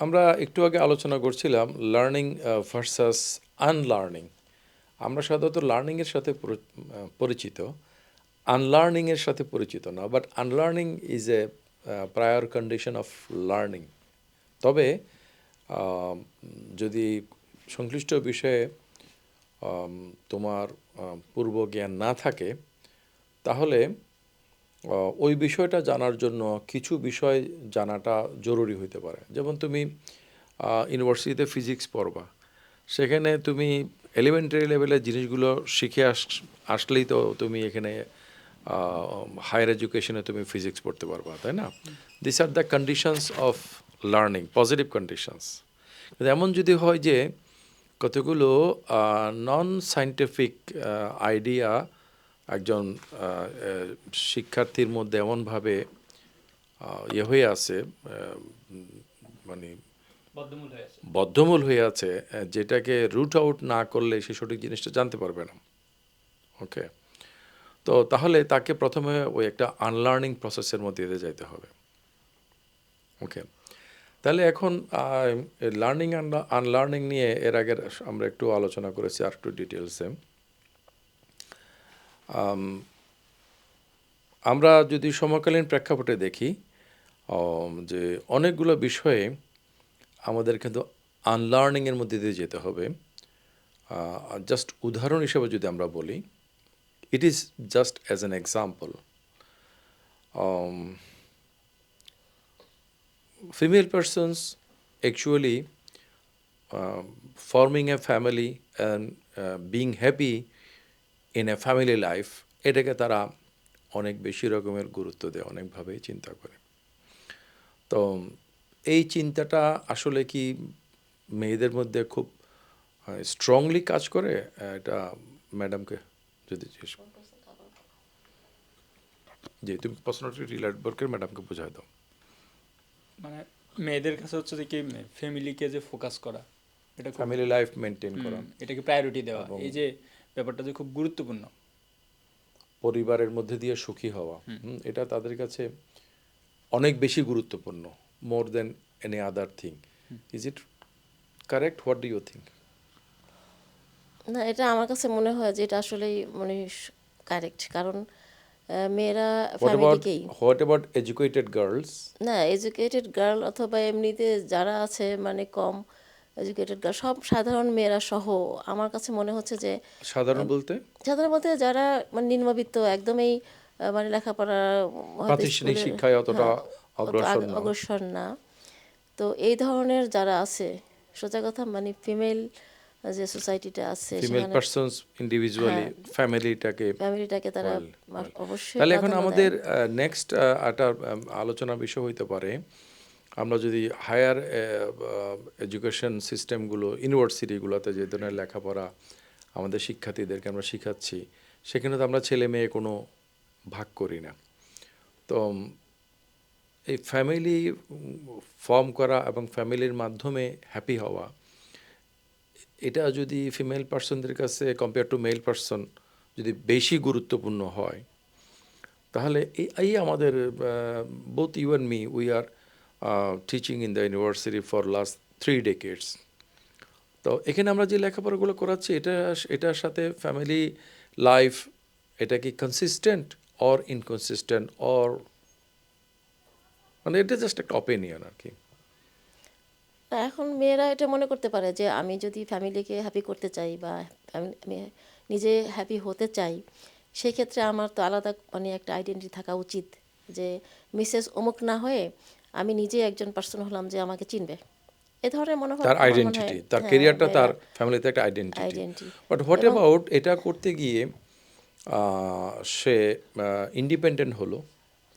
আমরা একটু আগে আলোচনা করছিলাম লার্নিং ভার্সাস আনলার্নিং আমরা সাধারণত লার্নিংয়ের সাথে পরিচিত আনলার্নিংয়ের সাথে পরিচিত না but unlearning is a prior condition of learning তবে যদি সংশ্লিষ্ট বিষয়ে তোমার পূর্ব জ্ঞান না থাকে, তাহলে ওই বিষয়টা জানার জন্য কিছু বিষয় জানাটা জরুরি হইতে পারে। যেমন তুমি ইউনিভার্সিটিতে ফিজিক্স পড়বা। সেখানে তুমি এলিমেন্টারি লেভেলের জিনিসগুলো শিখে আস, আসলেই তো তুমি এখানে হায়ার এডুকেশনে তুমি ফিজিক্স পড়তে পারবা, তাই না? This are the conditions of learning positive conditions কিন্তু এমন যদি হয় যে কতগুলো নন সাইন্টিফিক আইডিয়া একজন শিক্ষার্থীর মধ্যে এমনভাবে ইয়ে হয়ে আছে মানে বদ্ধমূল হয়ে আছে। যেটাকে রুট আউট না করলে সে সঠিক জিনিসটা জানতে পারবে না। ওকে তো তাহলে তাকে প্রথমে ওই একটা আনলার্নিং প্রসেসের মধ্যে দিয়ে যাইতে হবে। ওকে তাহলে এখন লার্নিং আনলার্নিং নিয়ে এর আগে আমরা একটু আলোচনা করেছি আর একটু ডিটেলসে আমরা যদি সমকালীন প্রেক্ষাপটে দেখি যে অনেকগুলো বিষয়ে আমাদের কিন্তু আনলার্নিংয়ের মধ্যে দিয়ে যেতে হবে। জাস্ট উদাহরণ হিসেবে যদি আমরা বলি it is just as an example female persons forming a family and uh, being happy in a family life এটাকে তারা অনেক বেশি রকমের গুরুত্ব দেয় অনেকভাবেই চিন্তা করে। তো এই চিন্তাটা আসলে কি মেয়েদের মধ্যে খুব স্ট্রংলি কাজ করে? এটা ম্যাডামকে যদি জিজ্ঞেস। জি তুমি প্রশ্নটি রিলাইট বর্কের ম্যাডামকে বোঝায় দাও। মানে মেয়েদের কাছে হচ্ছে যে কি ফ্যামিলিকে যে ফোকাস করা এটা ফ্যামিলি লাইফ মেনটেন করা। এটাকে প্রায়োরিটি দেওয়া। এই যে ব্যাপারটা যে খুব গুরুত্বপূর্ণ। পরিবারের মধ্যে দিয়ে সুখী হওয়া এটা তাদের কাছে অনেক বেশি গুরুত্বপূর্ণ more than any other thing is it correct what do you think না এটা আমার কাছে মনে হয় যে এটা আসলেই মানে কারেক্ট কারণ মেয়েরা ফ্যামিলিকেই হোয়াট অ্যাবাউট এডুকেটেড গার্লস না এডুকেটেড গার্ল অথবা এমনিতে যারা আছে মানে কম এডুকেটেড গার্ল সব সাধারণ মেয়েরা সহ আমার কাছে মনে হচ্ছে যে সাধারণ বলতে? সাধারণ বলতে যারা মানে নিম্নবিত্ত একদমই মানে লেখাপড়া প্রাতিষ্ঠানিক শিক্ষায় অতটা হ্যাঁ, অগ্রসর না। তো এই ধরনের যারা আছে সোজা কথা মানে ফিমেল যে সোসাইটিটা আছে ফিমেল পার্সনস ইন্ডিভিজুয়ালি ফ্যামিলিটাকে ফ্যামিলিটাকে তারা অবশ্যই তাহলে এখন আমাদের নেক্সট একটা আলোচনার বিষয় হইতে পারে আমরা যদি হায়ার এডুকেশন সিস্টেমগুলো ইউনিভার্সিটিগুলোতে যে ধরনের লেখাপড়া আমাদের শিক্ষার্থীদেরকে আমরা শিখাচ্ছি, সেখানে তো আমরা ছেলে মেয়ে কোনো ভাগ করি না। তো এই ফ্যামিলি ফর্ম করা এবং ফ্যামিলির মাধ্যমে হ্যাপি হওয়া, এটা যদি ফিমেল পার্সনদের কাছে কম্পেয়ার টু মেল পার্সন যদি বেশি গুরুত্বপূর্ণ হয়, তাহলে এই আমাদের both you and me we are teaching in the university for last three decades তো এখানে আমরা যে লেখাপড়াগুলো করাচ্ছি, এটা, এটার সাথে ফ্যামিলি লাইফ এটা কি কনসিস্টেন্ট অর ইনকনসিস্টেন্ট অর মানে এটা জাস্ট একটা অপিনিয়ন আর কি। এখন মেয়েরা এটা মনে করতে পারে যে আমি যদি ফ্যামিলিকে হ্যাপি করতে চাই বা আমি নিজে হ্যাপি হতে চাই, সেক্ষেত্রে আমার তো আলাদা মানে একটা আইডেন্টিটি থাকা উচিত যে মিসেস অমুক না হয়ে আমি নিজে একজন পার্সন হলাম যে আমাকে চিনবে। এ ধরনের তার মনে হয়- আইডেন্টিটি তার হ্যাঁ, কেরিয়ারটা তার ফ্যামিলিতে একটা আইডেন্টিটি বাট হোয়াট অ্যাবাউট এটা করতে গিয়ে সে ইন্ডিপেন্ডেন্ট হলো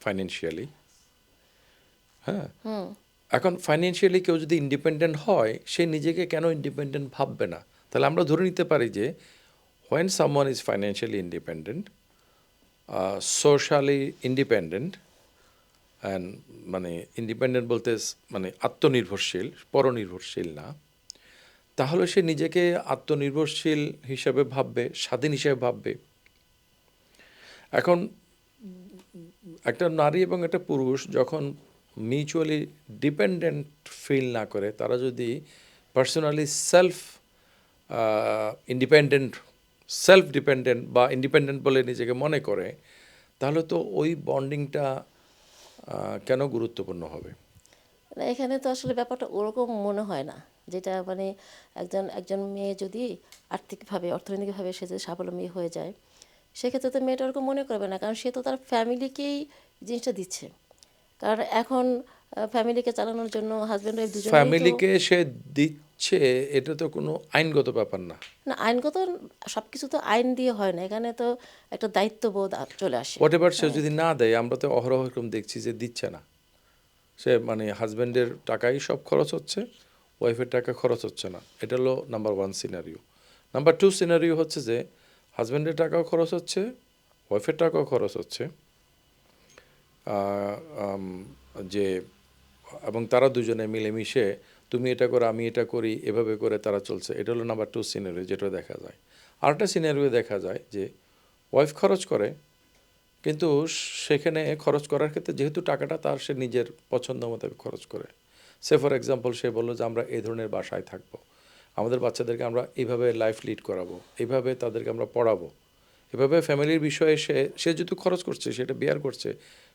ফাইন্যান্সিয়ালি হ্যাঁ। এখন ফাইন্যান্সিয়ালি কেউ যদি ইন্ডিপেন্ডেন্ট হয় সে নিজেকে কেন ইন্ডিপেন্ডেন্ট ভাববে না? তাহলে আমরা ধরে নিতে পারি যে when someone is financially independent socially independent and মানে ইন্ডিপেন্ডেন্ট বলতে মানে আত্মনির্ভরশীল, পরনির্ভরশীল না। তাহলে সে নিজেকে আত্মনির্ভরশীল হিসাবে ভাববে, স্বাধীন হিসাবে ভাববে। এখন, একটা নারী এবং একটা পুরুষ যখন মিউচুয়ালি ডিপেন্ডেন্ট ফিল না করে, তারা যদি personally self independent self dependent বা ইন্ডিপেন্ডেন্ট বলে নিজেকে মনে করে, তাহলে তো ওই বন্ডিংটা কেন গুরুত্বপূর্ণ হবে? না এখানে তো আসলে ব্যাপারটা ওরকম মনে হয় না। যেটা মানে একজন একজন মেয়ে যদি আর্থিকভাবে অর্থনৈতিকভাবে সে যদি স্বাবলম্বী হয়ে যায় সেক্ষেত্রে তো মেয়েটা ওরকম মনে করবে না। কারণ সে তো তার ফ্যামিলিকেই জিনিসটা দিচ্ছে। কারণ এখন ফ্যামিলিকে চালানোর জন্য হাজব্যান্ড ওয়াইফ দুজনেই তো- ফ্যামিলিকে সে দিচ্ছে এটা তো কোনো আইনগত ব্যাপার না। না আইনগত সব কিছু তো আইন দিয়ে হয় না এখানে তো একটা দায়িত্ববোধ চলে আসে। হোয়াট এভার সে যদি না দেয় আমরা তো অহরহ এরকম দেখছি যে দিচ্ছে না। সে মানে হাজব্যান্ডের টাকাই সব খরচ হচ্ছে ওয়াইফের টাকা খরচ হচ্ছে না। এটা হলো number one scenario number two scenario হচ্ছে যে হাজব্যান্ডের টাকাও খরচ হচ্ছে ওয়াইফের টাকাও খরচ হচ্ছে। যে এবং তারা দুজনে মিলেমিশে তুমি এটা করো, আমি এটা করি, এভাবে করে তারা চলছে। এটা হলো নাম্বার টু সিনারিও যেটা দেখা যায়। আরেকটা সিনারিও দেখা যায় যে ওয়াইফ খরচ করে, কিন্তু সেখানে খরচ করার ক্ষেত্রে যেহেতু টাকাটা তার সে নিজের পছন্দ মোতাবেক খরচ করে। সে ফর এক্সাম্পল সে বলল যে, আমরা এই ধরনের বাসায় থাকব। আমাদের বাচ্চাদেরকে আমরা এইভাবে লাইফ লিড করাবো এইভাবে তাদেরকে আমরা পড়াবো। এভাবে ফ্যামিলির বিষয়ে সে সে যেহেতু খরচ করছে, সেটা বেয়ার করছে,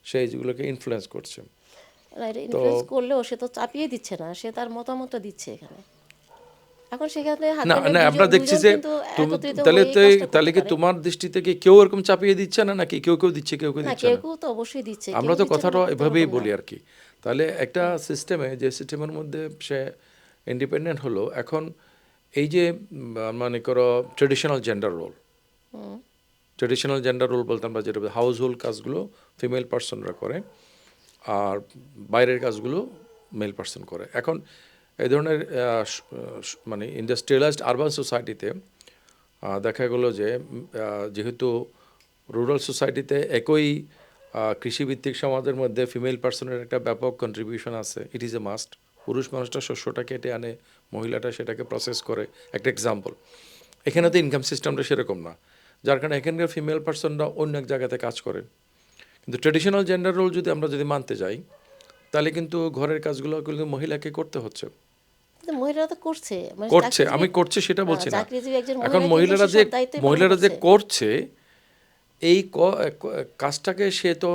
সে এইগুলোকে ইনফ্লুয়েন্স করছে। ইনফ্লুয়েন্স করলেও সে তো চাপিয়ে দিচ্ছে না সে তার মতামতটা দিচ্ছে এখানে। এখন সেখানে না না আমরা দেখছি যে তাহলে তো তাহলে কি তোমার দৃষ্টি থেকে কেউ এরকম চাপিয়ে দিচ্ছে না নাকি কেউ কেউ দিচ্ছে কেউ কেউ দিচ্ছে না? কেউ তো অবশ্যই দিচ্ছে আমরা তো কথাটা এভাবেই বলি আর কি। তাহলে একটা সিস্টেমে যে সিস্টেমের মধ্যে সে ইন্ডিপেন্ডেন্ট হলো এখন এই যে মানে করো traditional gender role traditional gender role বলতে আমরা যেটা হাউস হোল্ড কাজগুলো ফিমেল পার্সনরা করে। আর বাইরের কাজগুলো মেল পার্সন করে। এখন এই ধরনের মানে ইন্ডাস্ট্রিয়ালাইজড আরবান সোসাইটিতে দেখা গেলো যে যেহেতু রুরাল সোসাইটিতে একই কৃষিভিত্তিক সমাজের মধ্যে ফিমেল পার্সনের একটা ব্যাপক কন্ট্রিবিউশন আছে ইট ইজ এ মাস্ট পুরুষ মানুষটা শস্যটা কেটে আনে, মহিলাটা সেটাকে প্রসেস করে। একটা এক্সাম্পল এখানে তো ইনকাম সিস্টেমটা সেরকম না। যার কারণে এখানকার ফিমেল পার্সনরা অন্য এক জায়গাতে কাজ করে। কিন্তু ট্রেডিশনাল জেন্ডার রোল যদি আমরা যদি মানতে যাই তাহলে কিন্তু ঘরের কাজগুলো কিন্তু মহিলাকে করতে হচ্ছে। মহিলারা তো করছে মানে করছে আমি করছে সেটা বলছি হ্যাঁ, না এখন মহিলারা যে মহিলারা যে করছে। এই কাজটাকে সে তো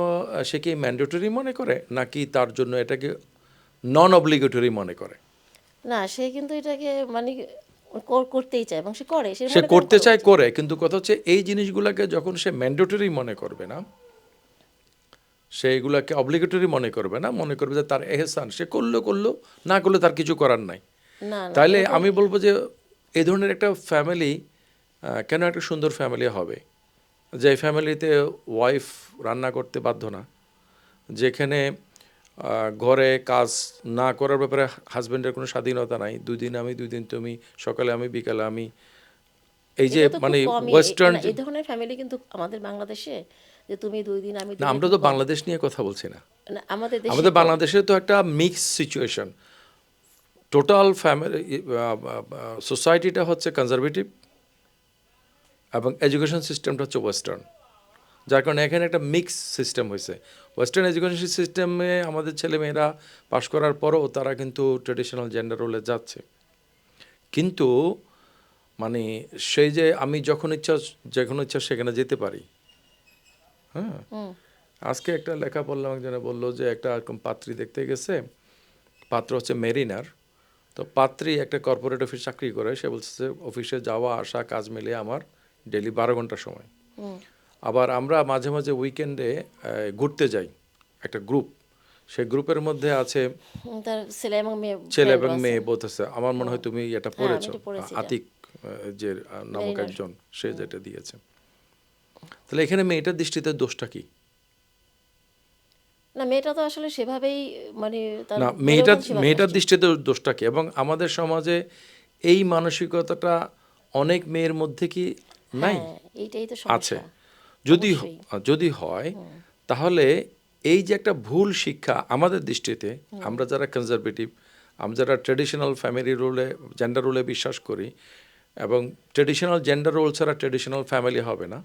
সে কি ম্যান্ডেটরি মনে করে নাকি তার জন্য এটাকে নন অব্লিগেটরি মনে করে? না সে কিন্তু এটাকে মানে করতেই চায় এবং সে করে সে করতে চায় করে কিন্তু কথা হচ্ছে এই জিনিসগুলোকে যখন সে ম্যান্ডেটরি মনে করবে না সে এগুলাকে অব্লিগেটরি মনে করবে না মনে করবে যে তার এহসান সে করল করল না করলে তার কিছু করার নাই। তাহলে আমি বলব যে এই ধরনের একটা ফ্যামিলি কেন একটা সুন্দর ফ্যামিলি হবে? যে ফ্যামিলিতে ওয়াইফ রান্না করতে বাধ্য না যেখানে ঘরে কাজ না করার ব্যাপারে হাজব্যান্ডের কোনো স্বাধীনতা নাই। দুই দিন আমি দুই দিন তুমি সকালে আমি বিকালে আমি। এই যে মানে ওয়েস্টার্ন এই ধরনের ফ্যামিলি কিন্তু আমাদের বাংলাদেশে যে তুমি দুই দিন আমি না আমরা তো বাংলাদেশ নিয়ে কথা বলছি না। আমাদের দেশে আমাদের বাংলাদেশে তো একটা মিক্স সিচুয়েশন টোটাল ফ্যামিলি সোসাইটিটা হচ্ছে কনজারভেটিভ এবং এডুকেশন সিস্টেমটা হচ্ছে ওয়েস্টার্ন যার কারণে এখানে একটা মিক্স সিস্টেম হয়েছে। ওয়েস্টার্ন এডুকেশন সিস্টেমে আমাদের ছেলেমেয়েরা পাশ করার পরও তারা কিন্তু ট্রেডিশনাল জেন্ডার রোলে যাচ্ছে। কিন্তু মানে সেই যে আমি যখন ইচ্ছা যখন ইচ্ছা সেখানে যেতে পারি। হ্যাঁ। আজকে একটা লেখা পড়লাম একজনে বলল যে একটা এরকম পাত্রী দেখতে গেছে পাত্র হচ্ছে মেরিনার। তো পাত্রী একটা কর্পোরেট অফিস চাকরি করে সে বলছে যে অফিসে যাওয়া আসা কাজ মিলিয়ে আমার ডেলি বারো ঘণ্টা সময়। আবার আমরা মাঝে মাঝে উইকেন্ডে ঘুরতে যাই একটা গ্রুপ সেই গ্রুপের মধ্যে আছে ছেলে এবং মেয়ে ছেলে এবং আছে। মেয়ে বোধ আছে আমার মনে হয় তুমি এটা হ্যাঁ, পড়েছো। আতিক যে নামক একজন সে যেটা দিয়েছে। তাহলে এখানে মেয়েটার দৃষ্টিতে দোষটা কি? না মেয়েটা তো আসলে সেভাবেই মানে না মেয়েটার মেয়েটার দৃষ্টিতে দোষটা কি? এবং আমাদের সমাজে এই মানসিকতাটা অনেক মেয়ের মধ্যে কি নাই? হ্যাঁ, এইটাই তো আছে। যদি যদি হয় তাহলে এই যে একটা ভুল শিক্ষা আমাদের দৃষ্টিতে আমরা যারা কনজারভেটিভ আমরা যারা ট্রেডিশনাল ফ্যামিলি রোলে জেন্ডার রোলে বিশ্বাস করি এবং ট্রেডিশনাল জেন্ডার রোল ছাড়া ট্রেডিশনাল ফ্যামিলি হবে না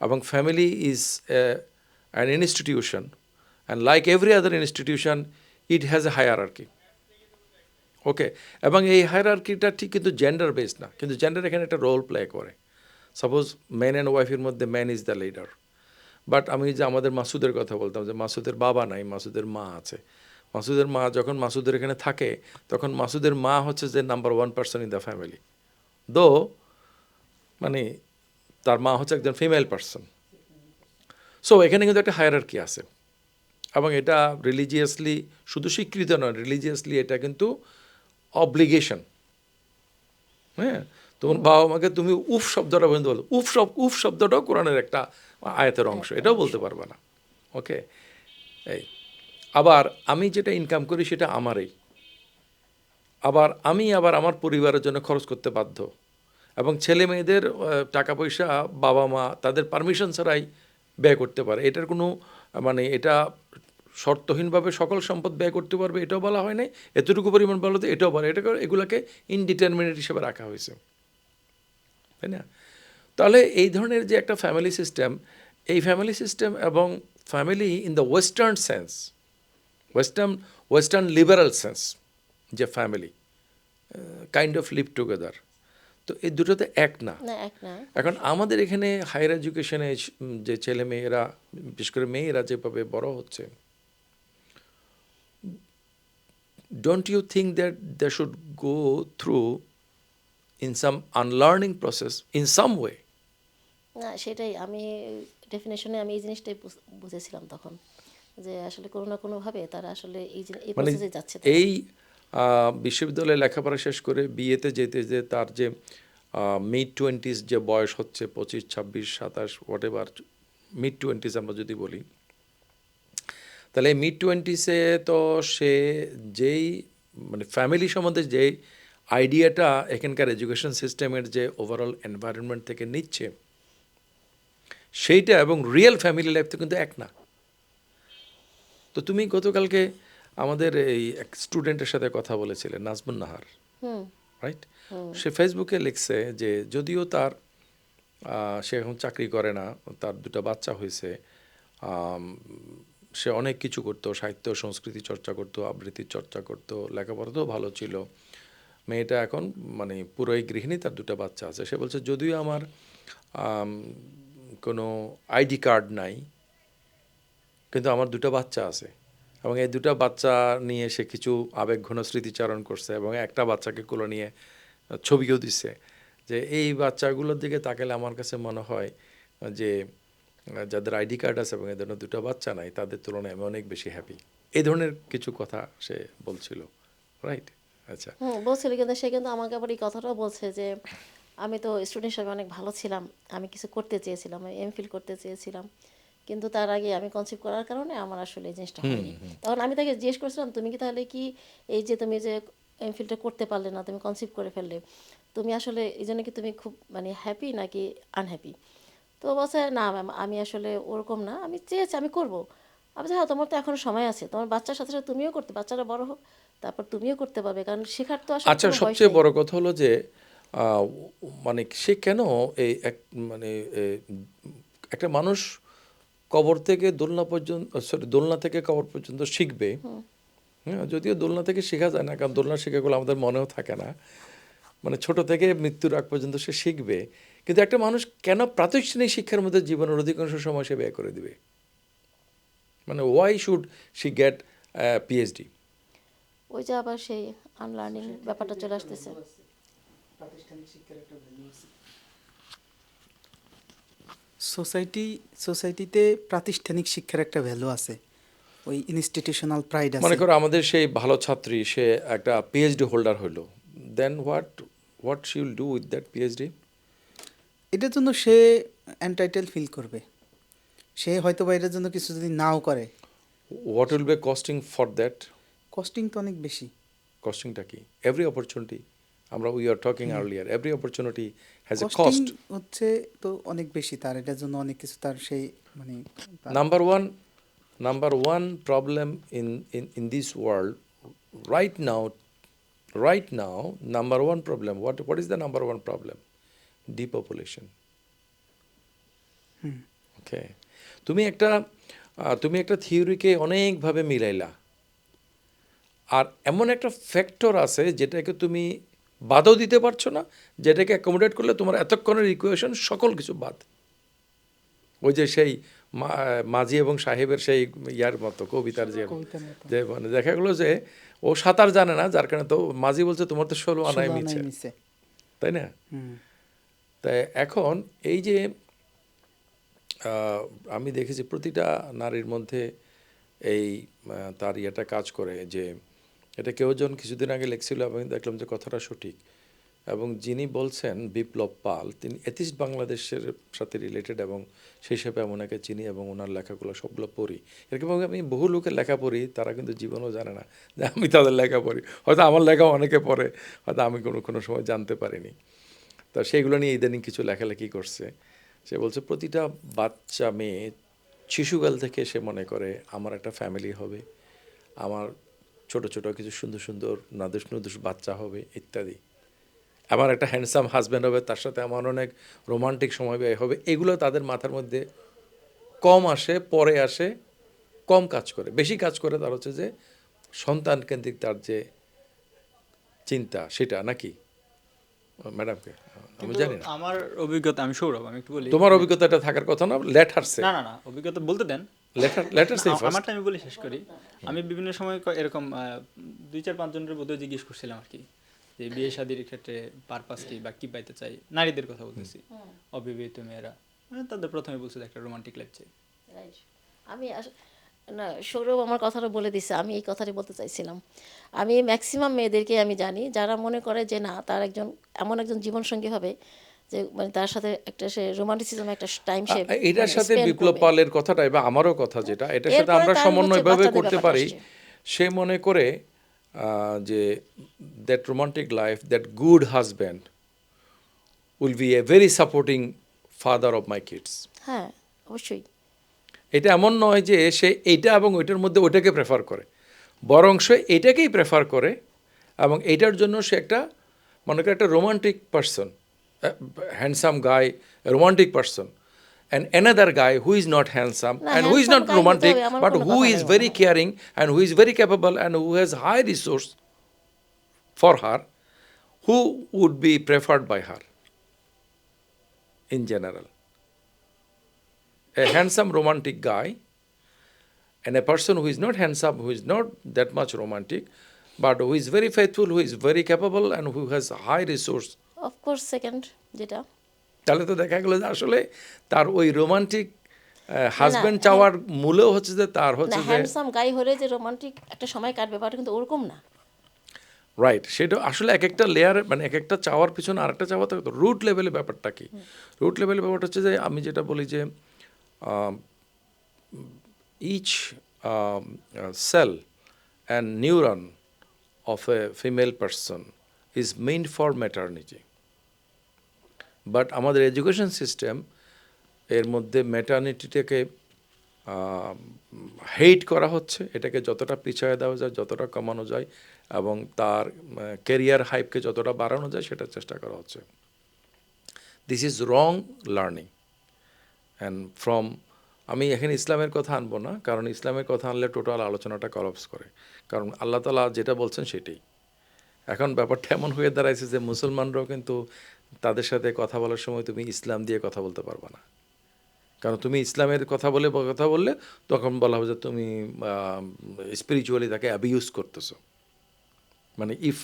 এবং family is an institution and like every other institution it has a hierarchy okay এবং এই হায়ার হায়ারার্কিটা ঠিক কিন্তু জেন্ডার বেসড না। কিন্তু জেন্ডার এখানে একটা রোল প্লে করে। সাপোজ ম্যান অ্যান্ড ওয়াইফের মধ্যে man is the leader but আমি যে আমাদের মাসুদের কথা বলতাম যে মাসুদের বাবা নাই, মাসুদের মা আছে। মাসুদের মা যখন মাসুদের এখানে থাকে, তখন মাসুদের মা হচ্ছে যে number one person in the family though মানে তার মা হচ্ছে একজন ফিমেল পার্সন সো এখানে কিন্তু একটা হায়ারার্কি আছে। এবং এটা রিলিজিয়াসলি শুধু স্বীকৃত নয় রিলিজিয়াসলি এটা কিন্তু অব্লিগেশন হ্যাঁ? তোমার বাবা মাকে তুমি উফ শব্দটা পর্যন্ত বলো। উফ শব্দ উফ শব্দটাও কোরআনের একটা আয়াতের অংশ এটাও বলতে পারবে না। ওকে এই আবার আমি যেটা ইনকাম করি সেটা আমারই। আবার আমি আবার আমার পরিবারের জন্য খরচ করতে বাধ্য। এবং ছেলে মেয়েদের টাকা পয়সা বাবা মা তাদের পারমিশন ছাড়াই ব্যয় করতে পারে। এটার কোনো মানে এটা শর্তহীনভাবে সকল সম্পদ ব্যয় করতে পারবে এটাও বলা হয় নাই। এতটুকু পরিমাণ বলা তো এটাও বলে এটা এগুলোকে ইনডিটারমিনেট হিসেবে রাখা হয়েছে। তাই না? তাহলে এই ধরনের যে একটা ফ্যামিলি সিস্টেম এই ফ্যামিলি সিস্টেম এবং family in the western sense western western liberal sense যে family kind of live together তো এই দুটোতে এক না। না এক না। এখন আমাদের এখানে হায়ার এডুকেশনে যে ছেলে মেয়েরা বিশেষ করে মেয়েরা যেভাবে বড় হচ্ছে don't you think that they should go through in some unlearning process in some way না সেটাই আমি ডেফিনেশনে আমি এই জিনিসটাই বুঝেছিলাম তখন যে আসলে কোনো না কোনোভাবে তারা আসলে এই এই মানে যাচ্ছে। এই বিশ্ববিদ্যালয়ে লেখাপড়া শেষ করে বিয়েতে যেতে যে তার যে মিড টোয়েন্টিস যে বয়স হচ্ছে, পঁচিশ, ছাব্বিশ, সাতাশ হোয়াট এভার মিড টোয়েন্টিস আমরা যদি বলি, তাহলে এই মিড টোয়েন্টিসে তো সে যেই মানে ফ্যামিলি সম্বন্ধে যেই আইডিয়াটা এখানকার এডুকেশন সিস্টেমের যে ওভারঅল এনভায়রনমেন্ট থেকে নিচ্ছে, সেইটা এবং রিয়েল ফ্যামিলি লাইফ তো কিন্তু এক না। তো তুমি গতকালকে আমাদের এই এক স্টুডেন্টের সাথে কথা বলেছিলেন নাজমুন নাহার। রাইট সে ফেসবুকে লিখছে যে যদিও তার সে এখন চাকরি করে না তার দুটো বাচ্চা হয়েছে সে অনেক কিছু করতো সাহিত্য সংস্কৃতি চর্চা করতো আবৃত্তির চর্চা করতো লেখাপড়াতেও ভালো ছিল। মেয়েটা এখন মানে পুরোই গৃহিণী তার দুটো বাচ্চা আছে। সে বলছে যদিও আমার কোনো আইডি কার্ড নাই কিন্তু আমার দুটো বাচ্চা আছে। এবং এই দুটো বাচ্চা নিয়ে সে কিছু আবেগঘন স্মৃতিচারণ করছে এবং একটা বাচ্চাকে কোলে নিয়ে ছবিও দিচ্ছে যে এই বাচ্চাগুলোর দিকে তাকালে আমার কাছে মনে হয় যে, যাদের আইডি কার্ড আছে এবং এদের দুটো বাচ্চা নাই, তাদের তুলনায় আমি অনেক বেশি হ্যাপি এই ধরনের কিছু কথা সে বলছিল রাইট আচ্ছা। হুম, বলছিল কিন্তু সে কিন্তু আমাকে আবার এই কথাটাও বলছে যে, আমি তো স্টুডেন্ট হিসাবে অনেক ভালো ছিলাম, আমি কিছু করতে চেয়েছিলাম এম ফিল করতে চেয়েছিলাম। কিন্তু তার আগে আমি কনসিভ করার কারণে আমার আসলে এই জিনিসটা হয়নি। তখন আমি তাকে জিজ্ঞেস করছিলাম তুমি কি তাহলে কি এই যে তুমি যে এম ফিলটা করতে পারলে না তুমি কনসিভ করে ফেললে তুমি আসলে এই জন্য কি তুমি খুব মানে হ্যাপি নাকি আনহ্যাপি তো বলছে না ম্যাম আমি আসলে ওরকম না আমি চেয়েছি আমি করব। আমি হ্যাঁ তোমার তো এখনও সময় আছে তোমার বাচ্চার সাথে সাথে তুমিও করতে বাচ্চারা বড় হোক তারপর তুমিও করতে পারবে কারণ শেখার তো আসলে আচ্ছা সবচেয়ে বড় কথা হলো যে আহ, মানে সে কেন এই এক মানে একটা মানুষ কবর থেকে দোলনা পর্যন্ত সরি দোলনা থেকে কবর পর্যন্ত শিখবে। হ্যাঁ যদিও দোলনা থেকে শেখা যায় না কারণ দোলনা শেখাগুলো আমাদের মনেও থাকে না। মানে ছোট থেকে মৃত্যুর আগ পর্যন্ত সে শিখবে। কিন্তু একটা মানুষ কেন প্রাতিষ্ঠানিক শিক্ষার মধ্যে জীবনের অধিকাংশ সময় সে ব্যয় করে দিবে? মানে why should she get PhD ওই যে আবার সেই আনলার্নিং ব্যাপারটা চলে আসতেছে। সোসাইটি সোসাইটিতে প্রাতিষ্ঠানিক শিক্ষার একটা ভ্যালু আছে। ওই ইনস্টিটিউশনাল প্রাইড মনে করো আমাদের সেই ভালো ছাত্রী সে একটা পিএইচডি হোল্ডার হলো then what what she will do with that PhD এটার জন্য সে এন্টাইটেল ফিল করবে। সে হয়তো বা এটার জন্য কিছু যদি নাও করে। What will be costing for that costing তো অনেক বেশি। কস্টিংটা কি? এভরি অপরচুনিটি আমরা we are talking earlier every opportunity has a cost হচ্ছে তো অনেক বেশি তার এটার জন্য অনেক কিছু তার সেই মানে number one number one problem in in in this world right now right now number one problem what what is the number one problem depopulation okay তুমি একটা তুমি একটা থিওরিকে অনেকভাবে মিলাইলা। আর এমন একটা ফ্যাক্টর আছে যেটাকে তুমি বাদও দিতে পারছ না যেটাকে অ্যাকোমোডেট করলে তোমার এতক্ষণের ইকুয়েশন সকল কিছু বাদ। ওই যে সেই মাঝি এবং সাহেবের সেই ইয়ার মতো কবিতার যে যে মানে দেখা গেলো যে ও সাঁতার জানে না যার কারণে তো মাঝি বলছে তোমার তো ষোলো আনায় মিছে। তাই না? তাই এখন এই যে আহ, আমি দেখেছি প্রতিটা নারীর মধ্যে এই তার ইয়েটা কাজ করে যে এটা কেউ যখন কিছুদিন আগে লিখছিল এবং দেখলাম যে কথাটা সঠিক, এবং যিনি বলছেন বিপ্লব পাল, তিনি এথিস্ট বাংলাদেশের সাথে রিলেটেড এবং সেই হিসেবে আমি ওনাকে চিনি এবং ওনার লেখাগুলো সবগুলো পড়ি। এরকমভাবে আমি বহু লোকের লেখা পড়ি, তারা কিন্তু জীবনও জানে না যে আমি তাদের লেখা পড়ি। হয়তো আমার লেখা অনেকে পড়ে, হয়তো আমি কোনো কোনো সময় জানতে পারিনি। তা সেইগুলো নিয়ে ইদানিং কিছু লেখালেখি করছে। সে বলছে, প্রতিটা বাচ্চা মেয়ে, শিশুকাল থেকে সে মনে করে, আমার একটা ফ্যামিলি হবে, আমার ছোট ছোট কিছু সুন্দর সুন্দর নাদুস নুদুস বাচ্চা হবে ইত্যাদি। আমার একটা হ্যান্ডসাম হাজব্যান্ড হবে তার সাথে আমার অনেক রোমান্টিক সময় ব্যয় হবে এগুলো তাদের মাথার মধ্যে কম আসে পরে আসে কম কাজ করে। বেশি কাজ করে তার হচ্ছে যে সন্তান কেন্দ্রিক তার যে চিন্তা সেটা নাকি? ম্যাডামকে আমি জানি না। আমার অভিজ্ঞতা আমি সৌরভ আমি একটু বলি। তোমার অভিজ্ঞতাটা থাকার কথা না লেটারসে না না না অভিজ্ঞতা বলতে দেন। লেটার আমারটা আমি বলে শেষ করি। আমি বিভিন্ন সময় এরকম দুই চার পাঁচজনের বোধহয় জিজ্ঞেস করছিলাম আর কি যে বিয়ে শাদির ক্ষেত্রে পারপাস কি বা কি পাইতে চাই? নারীদের কথা বলতেছি অবিবাহিত মেয়েরা। মানে তাদের প্রথমে বলছে একটা রোমান্টিক লাইফ চাই। আমি না সৌরভ আমার কথাটা বলে দিছে আমি এই কথাটাই বলতে চাইছিলাম। আমি ম্যাক্সিমাম মেয়েদেরকে আমি জানি যারা মনে করে যে না তার একজন এমন একজন জীবনসঙ্গী হবে যে মানে তার সাথে একটা সে রোমান্টিসিজম একটা টাইম সে এটার মানে সাথে বিপ্লব পালের কথাটা বা আমারও কথা যেটা এটার সাথে আমরা তার সমন্বয় ভাবে করতে পারি। সে মনে করে যে that romantic life that good husband will be a very supporting father of my kids হ্যাঁ অবশ্যই। এটা এমন নয় যে সে এইটা এবং ওইটার মধ্যে ওইটাকে প্রেফার করে। বরং সে এটাকেই প্রেফার করে এবং এইটার জন্য সে একটা মনে করে একটা romantic person handsome guy romantic person and another guy who is not handsome না, and who is handsome not guy romantic হতে হবে, আমার বাট কোনো হু কথা ইজ নেই very caring and who is very capable and who has high resource for her who would be preferred by her in general a handsome romantic guy and a person who is not handsome who is not that much romantic but who is very faithful who is very capable and who has high resource of course second যেটা। তাহলে তো দেখা গেলো যে আসলে তার ওই romantic husband চাওয়ার মূলেও হচ্ছে যে তার হচ্ছে যে হ্যান্ডসাম গাই হলে যে রোমান্টিক একটা সময় কাটবে ব্যাপারটা কিন্তু ওরকম না। রাইট সেটা আসলে এক একটা লেয়ার মানে এক একটা চাওয়ার পিছনে আরেকটা চাওয়া থাকে তো রুট লেভেলে ব্যাপারটা কি? রুট লেভেলে ব্যাপারটা হচ্ছে যে আমি যেটা বলি যে each cell and neuron of a female person is main for maternity but আমাদের এডুকেশন সিস্টেম এর মধ্যে ম্যাটার্নিটিটাকে হেইট করা হচ্ছে। এটাকে যতটা পিছিয়ে দেওয়া যায়, যতটা কমানো যায় এবং তার কেরিয়ার হাইপকে যতটা বাড়ানো যায় সেটা চেষ্টা করা হচ্ছে। This is wrong learning and from আমি এখানে ইসলামের কথা আনব না, কারণ ইসলামের কথা আনলে টোটাল আলোচনাটা কলাপস করে। কারণ আল্লাহ তালা যেটা বলছেন সেটাই। এখন ব্যাপারটা এমন হয়ে দাঁড়াইছে যে মুসলমানরাও কিন্তু তাদের সাথে কথা বলার সময় তুমি ইসলাম দিয়ে কথা বলতে পারবে না। কারণ তুমি ইসলামের কথা বলে কথা বললে তখন বলা হবে যে তুমি স্পিরিচুয়ালি তাকে অ্যাবিউজ করতেছো। মানে if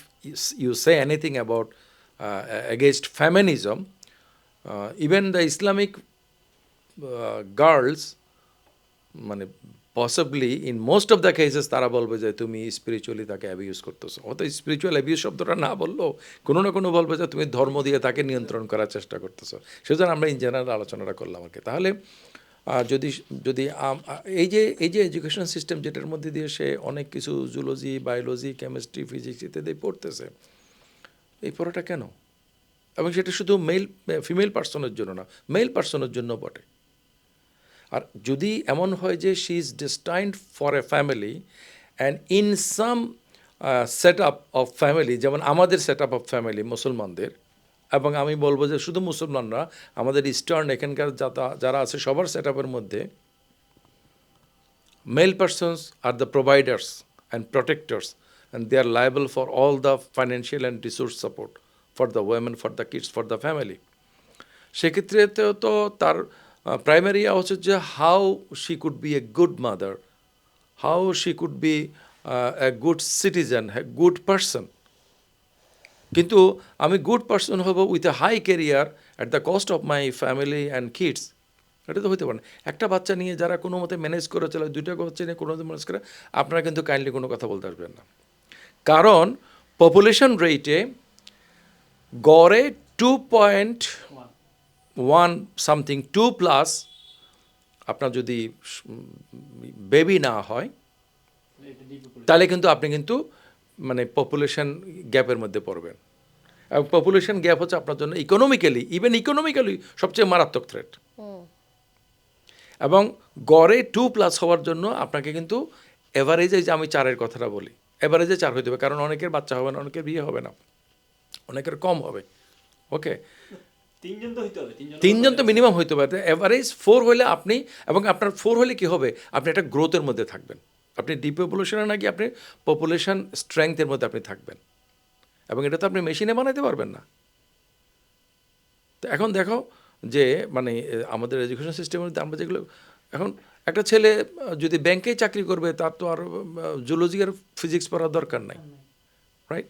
you say anything about against feminism even the Islamic girls মানে possibly in most of the cases তারা বলবে যে তুমি স্পিরিচুয়ালি তাকে অ্যাবিউজ করতেছো। অত স্পিরিচুয়াল অ্যাবিউজ শব্দটা না বললেও কোনো না কোনো বলবে যে তুমি ধর্ম দিয়ে তাকে নিয়ন্ত্রণ করার চেষ্টা করতেছো। সেজন্য আমরা ইন জেনারেল আলোচনাটা করলাম আর কি। তাহলে যদি যদি এই যে এই যে এডুকেশন সিস্টেম যেটার মধ্যে দিয়ে সে অনেক কিছু জুলজি বায়োলজি কেমিস্ট্রি ফিজিক্স ইত্যাদি পড়তেছে, এই পড়াটা কেন? এবং সেটা শুধু মেল ফিমেল পার্সনের জন্য না মেল পার্সনের জন্য বটে। আর যদি এমন হয় যে she is destined for a family and in some setup of family যেমন আমাদের সেট আপ অফ ফ্যামিলি মুসলমানদের এবং আমি বলব যে শুধু মুসলমানরা আমাদের ইস্টার্ন এখানকার যারা আছে সবার সেট আপের মধ্যে male persons are the providers and protectors and they are liable for all the financial and resource support for the women, for the kids, for the family. সেক্ষেত্রে তো তার প্রাইমারি হচ্ছে যে how she could be a good mother how she could be a good citizen good person কিন্তু আমি good person হব with a high career at the cost of my family and kids এটা তো হতে পারে না। একটা বাচ্চা নিয়ে যারা কোনো মতে ম্যানেজ করে চলে, দুইটা বাচ্চা নিয়ে কোনো মতে ম্যানেজ করে, আপনারা কিন্তু কাইন্ডলি কোনো কথা বলতে আসবেন না। কারণ পপুলেশন রেটে গড়ে two point one something two plus আপনার যদি বেবি না হয়, তাহলে কিন্তু আপনি কিন্তু মানে পপুলেশন গ্যাপের মধ্যে পড়বেন। এবং পপুলেশন গ্যাপ হচ্ছে আপনার জন্য ইকোনমিক্যালি ইভেন ইকোনমিক্যালি সবচেয়ে মারাত্মক থ্রেট এবং গড়ে টু প্লাস হওয়ার জন্য আপনাকে কিন্তু এভারেজে যে আমি চারের কথাটা বলি এভারেজে চার হইতে হবে, কারণ অনেকের বাচ্চা হবে না, অনেকের বিয়ে হবে না, অনেকের কম হবে। ওকে তিনজন তো মিনিমাম হইতে পারে এভারেজ ফোর হলে আপনি এবং আপনার ফোর হলে কি হবে? আপনি একটা গ্রোথের মধ্যে থাকবেন। আপনি ডিপপুলেশনে নাকি আপনি পপুলেশন স্ট্রেংথের মধ্যে আপনি থাকবেন। এবং এটা তো আপনি মেশিনে বানাইতে পারবেন না। তো এখন দেখো যে মানে আমাদের এডুকেশন সিস্টেমের মধ্যে আমরা যেগুলো এখন একটা ছেলে যদি ব্যাংকেই চাকরি করবে তার তো আর জুলজি আর ফিজিক্স পড়ার দরকার নাই।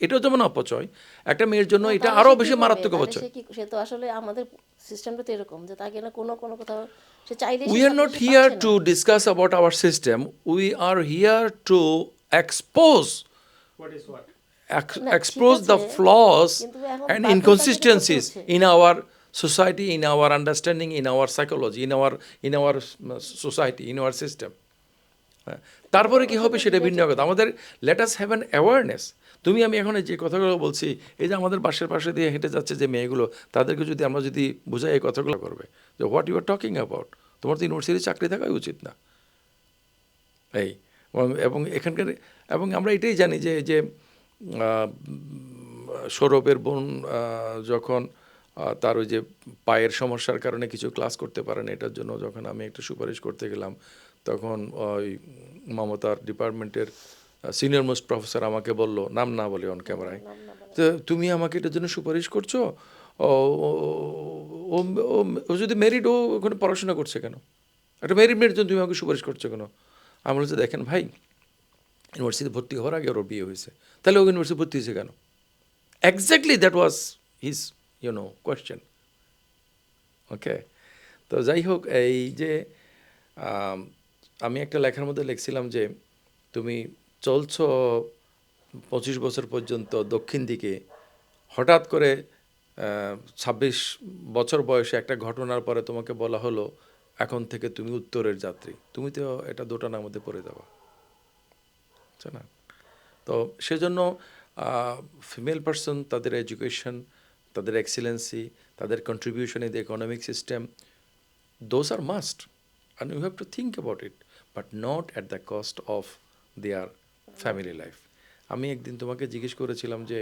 এটাও যেমন অপচয় একটা মেয়ের জন্য হ্যাঁ, এটা আরও বেশি মারাত্মক অপচয়। সে আসলে আমাদের সিস্টেমটা তো এরকম যে তাকে না কোনো কোনো কোথাও we are not here to discuss about our system we are here to expose expose the flaws and inconsistencies in our society in our understanding in our psychology in our in our society in our system তারপরে কি হবে সেটা ভিন্ন কথা। আমাদের let us have an awareness তুমি আমি এখন যে কথাগুলো বলছি, এই যে আমাদের বাসের পাশে দিয়ে হেঁটে যাচ্ছে যে মেয়েগুলো, তাদেরকে যদি আমরা যদি বোঝাই এই কথাগুলো করবে, যে what you are talking about তোমার তো ইউনিভার্সিটি চাকরি থাকাই উচিত না। এই, এবং- এবং এখানকার, এবং আমরা এটাই জানি যে যে সৌরভের বোন যখন তার ওই যে পায়ের সমস্যার কারণে কিছু ক্লাস করতে পারেন এটার জন্য যখন আমি একটা সুপারিশ করতে গেলাম, তখন ওই মমতার ডিপার্টমেন্টের সিনিয়র মোস্ট প্রফেসর আমাকে বলল নাম না বলে অন ক্যামেরায় তো তুমি আমাকে এটার জন্য সুপারিশ করছ? ও ও- যদি মেরিট ও ওখানে পড়াশোনা করছে কেন? একটা মেরিট মেরিট জন্য তুমি আমাকে সুপারিশ করছ কেন? আমি বলছি দেখেন ভাই ইউনিভার্সিটি ভর্তি হওয়ার আগে ওর বিয়ে হয়েছে। তাহলে ও ইউনিভার্সিটি ভর্তি হয়েছে কেন? Exactly that was his you know question okay তো যাই হোক এই যে আমি একটা লেখার মধ্যে লিখছিলাম যে তুমি চলছো পঁচিশ বছর পর্যন্ত দক্ষিণ দিকে, হঠাৎ করে ছাব্বিশ বছর বয়সে একটা ঘটনার পরে তোমাকে বলা হলো, এখন থেকে তুমি উত্তরের যাত্রী। তুমি তো এটা দোটানার মধ্যে পড়ে যাবা। বুঝছ না? তো সেজন্য ফিমেল পার্সন তাদের এডুকেশন তাদের এক্সিলেন্সি তাদের contribution in the economic system those are must and you have to think about it but not at the cost of their family life আমি একদিন তোমাকে জিজ্ঞেস করেছিলাম যে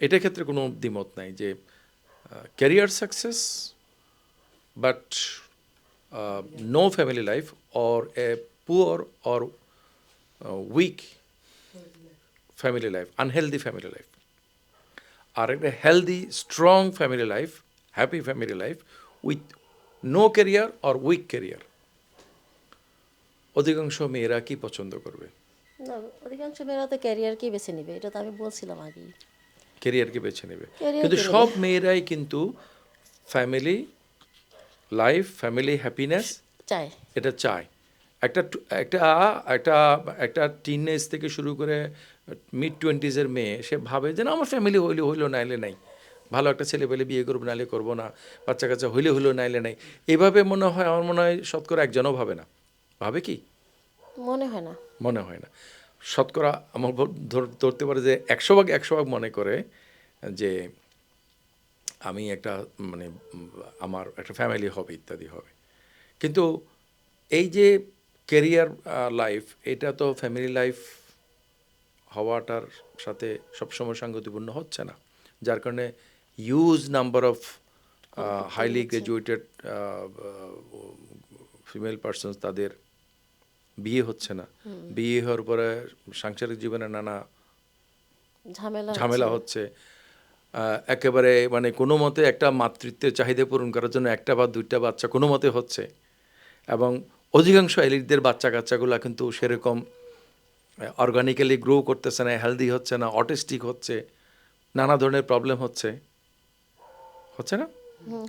এটা ক্ষেত্রে কোনো দ্বিমত নাই যে career success but no family life or a poor or weak family life unhealthy family life আর একটা healthy strong family life happy family life with no career or weak career অধিকাংশ মেয়েরা কি পছন্দ করবে? না অধিকাংশ মেয়েরা তো ক্যারিয়ারকেই বেছে নেবে এটা তো আমি বলছিলাম আগেই। ক্যারিয়ারকে বেছে নেবে? কিন্তু সব মেয়েরাই কিন্তু ফ্যামিলি লাইফ ফ্যামিলি হ্যাপিনেস চায়। এটা চায়। একটা একটা একটা একটা টিনেজ থেকে শুরু করে মিড টোয়েন্টিজের মেয়ে সে ভাবে যে না আমার ফ্যামিলি হইলে হইল নাইলে নাই। ভালো একটা ছেলে পেলে বিয়ে করব নাইলে করব না। বাচ্চা কাচ্চা হইলে হইল নাইলে নাই। এভাবে মনে হয় আমার মনে হয় শতকরা একজনও ভাবে না। ভাবে কি? মনে হয় না। মনে হয় না। শতকরা আমার ধর- ধরতে পারে যে একশো ভাগ একশো ভাগ মনে করে যে আমি একটা মানে আমার একটা ফ্যামিলি হবে ইত্যাদি হবে। কিন্তু এই যে কেরিয়ার লাইফ এটা তো ফ্যামিলি লাইফ হওয়াটার সাথে সবসময় সাংগতিপূর্ণ হচ্ছে না। যার কারণে huge number of highly graduated female persons তাদের বিয়ে হচ্ছে না। বিয়ে হওয়ার পরে সাংসারিক জীবনে নানা ঝামেলা ঝামেলা হচ্ছে। হচ্ছে। একেবারে মানে কোনো মতে একটা মাতৃত্বের চাহিদা পূরণ করার জন্য একটা বা দুইটা বাচ্চা কোনো মতে হচ্ছে। এবং অধিকাংশ এলিটদের বাচ্চা কাচ্চাগুলো কিন্তু সেরকম অর্গানিক্যালি গ্রো করতেছে না হেলদি হচ্ছে না অটিস্টিক হচ্ছে নানা ধরনের প্রবলেম হচ্ছে। হচ্ছে না?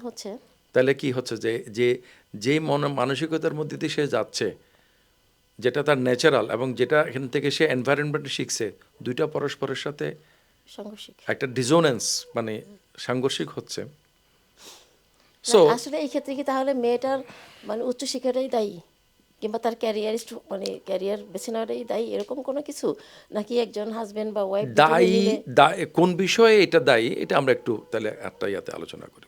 হচ্ছে। তাহলে কি হচ্ছে যে যে যে মন মানসিকতার মধ্যে দিয়ে সে যাচ্ছে যেটা তার ন্যাচারাল এবং যেটা এখান থেকে সে এনভায়রনমেন্ট শিখছে দুইটা পরস্পরের সাথে একটা ডিজোনেন্স মানে সাংঘর্ষিক হচ্ছে। সো আসলে এই ক্ষেত্রে কি তাহলে মেয়েটার মানে উচ্চশিক্ষাটাই দায়ী? কিংবা তার ক্যারিয়ার মানে ক্যারিয়ার বেছে নেওয়াটাই দায়ী? এরকম কোনো কিছু? নাকি একজন হাজবেন্ড বা ওয়াইফ দায়ী দায় কোন বিষয়ে এটা দায়ী এটা আমরা একটু তাহলে একটা ইয়াতে আলোচনা করি।